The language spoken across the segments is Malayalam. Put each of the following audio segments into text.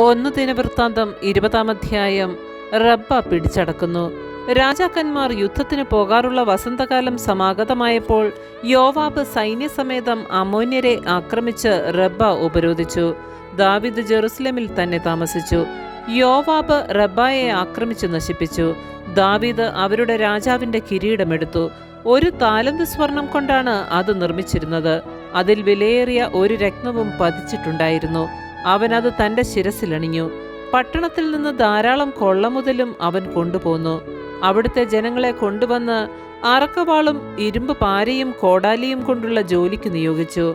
ഒന്ന് ദിനവൃത്താന്തം ഇരുപതാം അധ്യായം. റബ്ബ പിടിച്ചടക്കുന്നു. രാജാക്കന്മാർ യുദ്ധത്തിന് പോകാറുള്ള വസന്തകാലം സമാഗതമായപ്പോൾ യോവാബ് സൈന്യസമേതം അമോന്യരെ ആക്രമിച്ച് റബ്ബ ഉപരോധിച്ചു. ദാവിദ് ജെറുസലേമിൽ തന്നെ താമസിച്ചു. യോവാബ് റബ്ബയെ ആക്രമിച്ചു നശിപ്പിച്ചു. ദാവീദ് അവരുടെ രാജാവിന്റെ കിരീടമെടുത്തു. ഒരു താലന്ത് സ്വർണം കൊണ്ടാണ് അത് നിർമ്മിച്ചിരുന്നത്. അതിൽ വിലയേറിയ ഒരു രത്നവും പതിച്ചിട്ടുണ്ടായിരുന്നു. അവൻ അത് തന്റെ ശിരസിലണിഞ്ഞു. പട്ടണത്തിൽ നിന്ന് ധാരാളം കൊള്ളമുതലും അവൻ കൊണ്ടുപോന്നു. അവിടുത്തെ ജനങ്ങളെ കൊണ്ടുവന്ന് അറക്കവാളും ഇരുമ്പ് പാരയും കോടാലിയും കൊണ്ടുള്ള ജോലിക്ക് നിയോഗിച്ചു.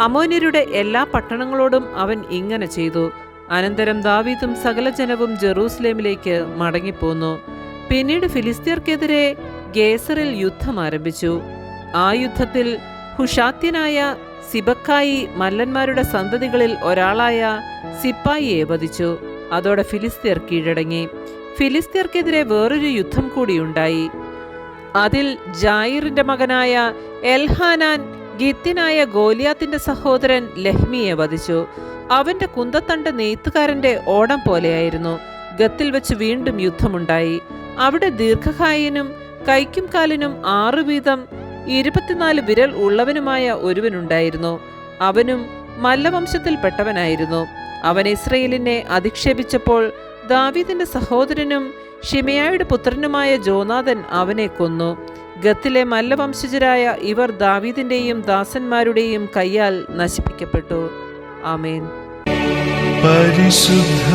അമോന്യരുടെ എല്ലാ പട്ടണങ്ങളോടും അവൻ ഇങ്ങനെ ചെയ്തു. അനന്തരം ദാവീദും സകല ജനവും ജെറൂസലേമിലേക്ക് മടങ്ങിപ്പോന്നു. പിന്നീട് ഫിലിസ്തീർക്കെതിരെ ഗേസറിൽ യുദ്ധം ആരംഭിച്ചു. ആ യുദ്ധത്തിൽ ഹുഷാത്യനായ സിബക്കായി മല്ലന്മാരുടെ സന്തതികളിൽ ഒരാളായ സിപ്പായിയെ വധിച്ചു. അതോടെ ഫിലിസ്തീർ കീഴടങ്ങി. ഫിലിസ്തീർക്കെതിരെ വേറൊരു യുദ്ധം കൂടിയുണ്ടായി അതിൽ ജായിറിന്റെ മകനായ എൽഹാനാൻ ഗിത്തിനായ ഗോലിയാത്തിന്റെ സഹോദരൻ ലഹ്മിയെ വധിച്ചു. അവന്റെ കുന്തത്തണ്ട് നെയ്ത്തുകാരന്റെ ഓടം പോലെയായിരുന്നു. ഗത്തിൽ വെച്ച് വീണ്ടും യുദ്ധമുണ്ടായി. അവിടെ ദീർഘകായനും കൈക്കും കാലിനും ആറു വീതം ഇരുപത്തിനാല് വിരൽ ഉള്ളവനുമായ ഒരുവനുണ്ടായിരുന്നു. അവനും മല്ലവംശത്തിൽപ്പെട്ടവനായിരുന്നു. അവൻ ഇസ്രയേലിനെ അധിക്ഷേപിച്ചപ്പോൾ ദാവീദിന്റെ സഹോദരനും ഷിമയായുടെ പുത്രനുമായ ജോനാഥൻ അവനെ കൊന്നു. ഗത്തിലെ മല്ലവംശജരായ ഇവർ ദാവീദിന്റെയും ദാസന്മാരുടെയും കയ്യാൽ നശിപ്പിക്കപ്പെട്ടു. ആമേൻ. പരിശുദ്ധ